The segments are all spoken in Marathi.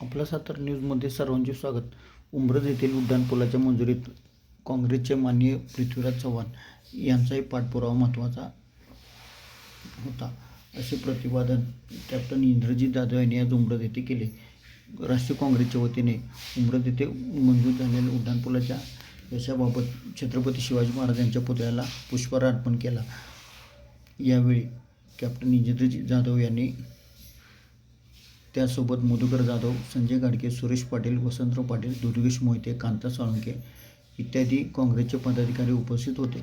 आपला सातारा न्यूजमध्ये सर्वांचे स्वागत. उमरज येथील उड्डाणपुलाच्या मंजुरीत काँग्रेसचे माननीय पृथ्वीराज चव्हाण यांचाही पाठपुरावा महत्त्वाचा होता असे प्रतिपादन कॅप्टन इंद्रजित जाधव यांनी आज उमरज येथे केले. राष्ट्रीय काँग्रेसच्या वतीने उमरज येथे मंजूर झालेल्या उड्डाणपुलाच्या यशाबाबत छत्रपती शिवाजी महाराज यांच्या पुतळ्याला पुष्पहार अर्पण केला. यावेळी कॅप्टन इंद्रजित जाधव यांनी त्यासोबत मधुकर जाधव संजय गाडगे सुरेश पाटील वसंतराव पाटील दुर्गेश मोहिते कांता साळुंके इत्यादी काँग्रेसचे पदाधिकारी उपस्थित होते.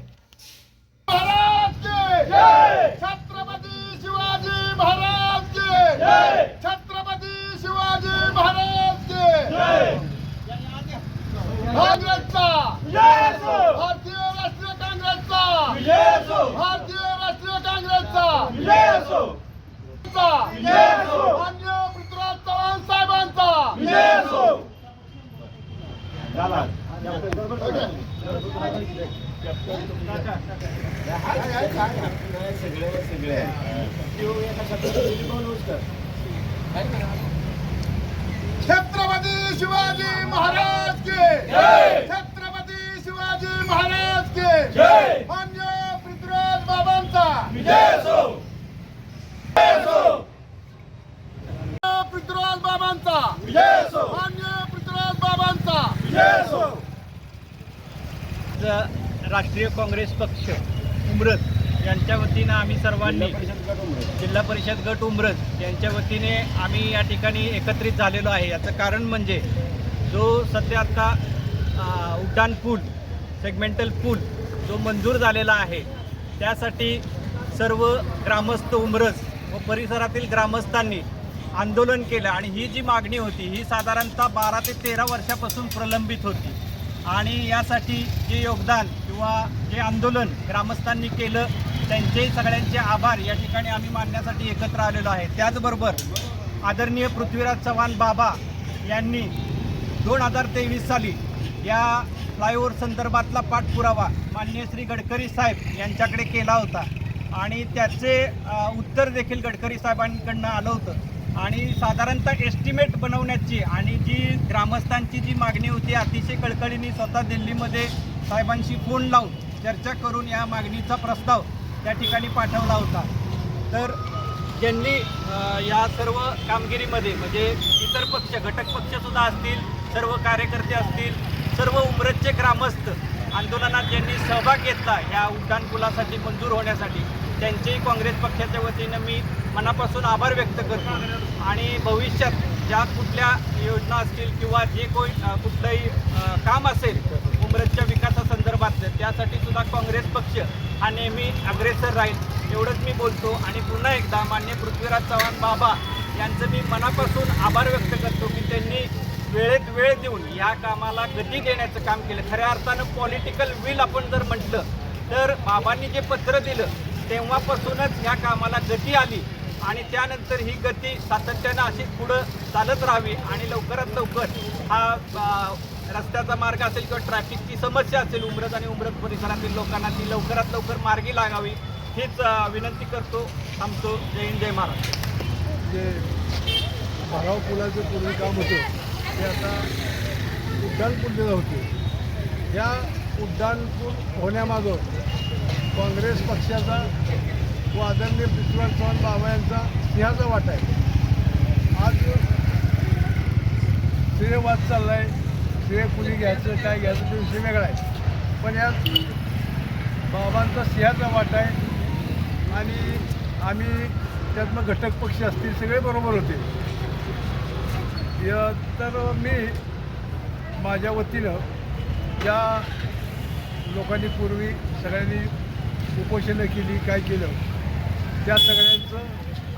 महाराज की जय छत्रपती शिवाजी महाराज की जय छत्रपती शिवाजी महाराज की जय काँग्रेसचा भारतीय राष्ट्रीय काँग्रेसचा भारतीय राष्ट्रीय काँग्रेसचा चा. मान्य पृथ्वीराज चव्हाण साहेबांचा छत्रपती शिवाजी महाराज के। छत्रपती शिवाजी महाराज के। मान्य पृथ्वीराज बाबांचा मान्य पृथ्वीराज बाबांचा मान्य पृथ्वीराज बाबांचा ज- राष्ट्रीय काँग्रेस पक्ष उमरत यांच्या वतीनं आम्ही सर्वांनी जिल्हा परिषद गट उमरत यांच्या वतीने आम्ही या ठिकाणी एकत्रित झालेलो आहे. याचं कारण म्हणजे जो सध्या आता उड्डाण पूल सेगमेंटल पूल जो मंजूर झालेला आहे त्यासाठी सर्व ग्रामस्थ उमरस व परिसरातील ग्रामस्थांनी आंदोलन केलं आणि ही जी मागणी होती ही साधारणतः बारा ते तेरा वर्षापासून प्रलंबित होती. आणि यासाठी जे योगदान किंवा जे आंदोलन ग्रामस्थांनी केलं त्यांचेही सगळ्यांचे आभार या ठिकाणी आम्ही मानण्यासाठी एकत्र आलेलो आहे. त्याचबरोबर आदरणीय पृथ्वीराज चव्हाण बाबा यांनी दोन हजार तेवीस साली या फ्लायओव्हर संदर्भातला पाठपुरावा माननीय श्री गडकरी साहेब यांच्याकडे केला होता. आणि त्याचे उत्तर देखील गडकरी साहेबांकडनं आलं होतं. आणि साधारणतः एस्टिमेट बनवण्याची आणि जी ग्रामस्थांची जी मागणी होती अतिशय कळकळीने स्वतः दिल्लीमध्ये साहेबांशी फोन लावून चर्चा करून या मागणीचा प्रस्ताव त्या ठिकाणी पाठवला होता. तर ज्यांनी या सर्व कामगिरीमध्ये म्हणजे इतर पक्ष घटक पक्षसुद्धा असतील सर्व कार्यकर्ते असतील सर्व उमरतचे ग्रामस्थ आंदोलनात ज्यांनी सहभाग घेतला या उड्डाणपुलासाठी मंजूर होण्यासाठी त्यांचेही काँग्रेस पक्षाच्या वतीनं मी मनापासून आभार व्यक्त करतो. आणि भविष्यात ज्या कुठल्या योजना असतील किंवा जे कोण कुठलंही काम असेल उमरतच्या विकासासंदर्भातलं त्यासाठी सुद्धा काँग्रेस पक्ष हा नेहमी अग्रेसर राहील एवढंच मी बोलतो. आणि पुन्हा एकदा मान्य पृथ्वीराज चव्हाण बाबा यांचं मी मनापासून आभार व्यक्त करतो की त्यांनी वेळेत वेळ देऊन या कामाला गती देण्याचं काम केलं. खऱ्या अर्थानं पॉलिटिकल विल आपण जर म्हटलं तर बाबांनी जे पत्र दिलं तेव्हापासूनच ह्या कामाला गती आली आणि त्यानंतर ही गती सातत्यानं अशीच पुढं चालत राहावी आणि लवकरात लवकर हा रस्त्याचा मार्ग असेल किंवा ट्रॅफिकची समस्या असेल उमरत आणि उमरत परिसरातील लोकांना ती लवकरात लवकर मार्गी लागावी हीच विनंती करतो थांबतो. जय हिंद जय महाराज जे भराव पुलाचं पूर्वी काम होतं ते आता उड्डाणपूल दिलं होते या उड्डाणपूल होण्यामागं काँग्रेस पक्षाचा व आदरणीय पृथ्वीराज चव्हाण बाबा यांचा सिंहाचा वाटा आहे. आज श्रेयवाद चालला आहे श्रेय कुणी घ्यायचं काय घ्यायचं ते विषय वेगळा आहे. पण यात बाबांचा सिंहाचा वाटा आहे. आणि आम्ही त्यातनं घटक पक्ष असतील सगळे बरोबर होते. तर मी माझ्या वतीनं ज्या लोकांनी पूर्वी सगळ्यांनी उपोषणं केली काय केलं? त्या सगळ्यांचं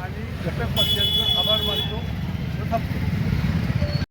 आणि घटक पक्षांचं आभार मानतो. तथा